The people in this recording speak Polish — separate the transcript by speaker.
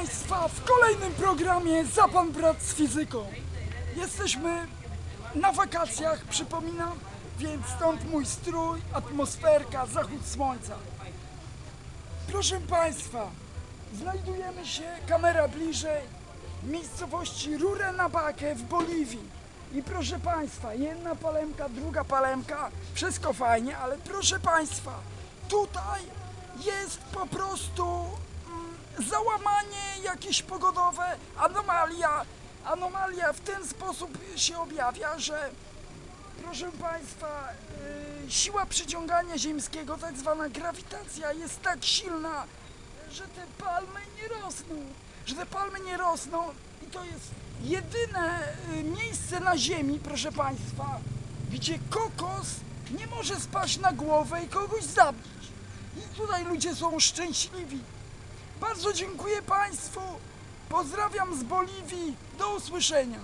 Speaker 1: Państwa w kolejnym programie Za Pan Brat z Fizyką. Jesteśmy na wakacjach, przypominam, więc stąd mój strój, atmosferka, zachód słońca. Proszę Państwa, znajdujemy się, kamera bliżej, w miejscowości Rurenabaque w Boliwii. I proszę Państwa, jedna palemka, druga palemka, wszystko fajnie, ale proszę Państwa, tutaj jest po prostu mm, załamanie jakieś pogodowe, anomalia. Anomalia w ten sposób się objawia, że proszę Państwa, y, siła przyciągania ziemskiego, tak zwana grawitacja jest tak silna, że te palmy nie rosną. Że te palmy nie rosną i to jest jedyne y, miejsce na ziemi, proszę Państwa, gdzie kokos nie może spaść na głowę i kogoś zabić. I tutaj ludzie są szczęśliwi. Bardzo dziękuję Państwu. Pozdrawiam z Boliwii. Do usłyszenia.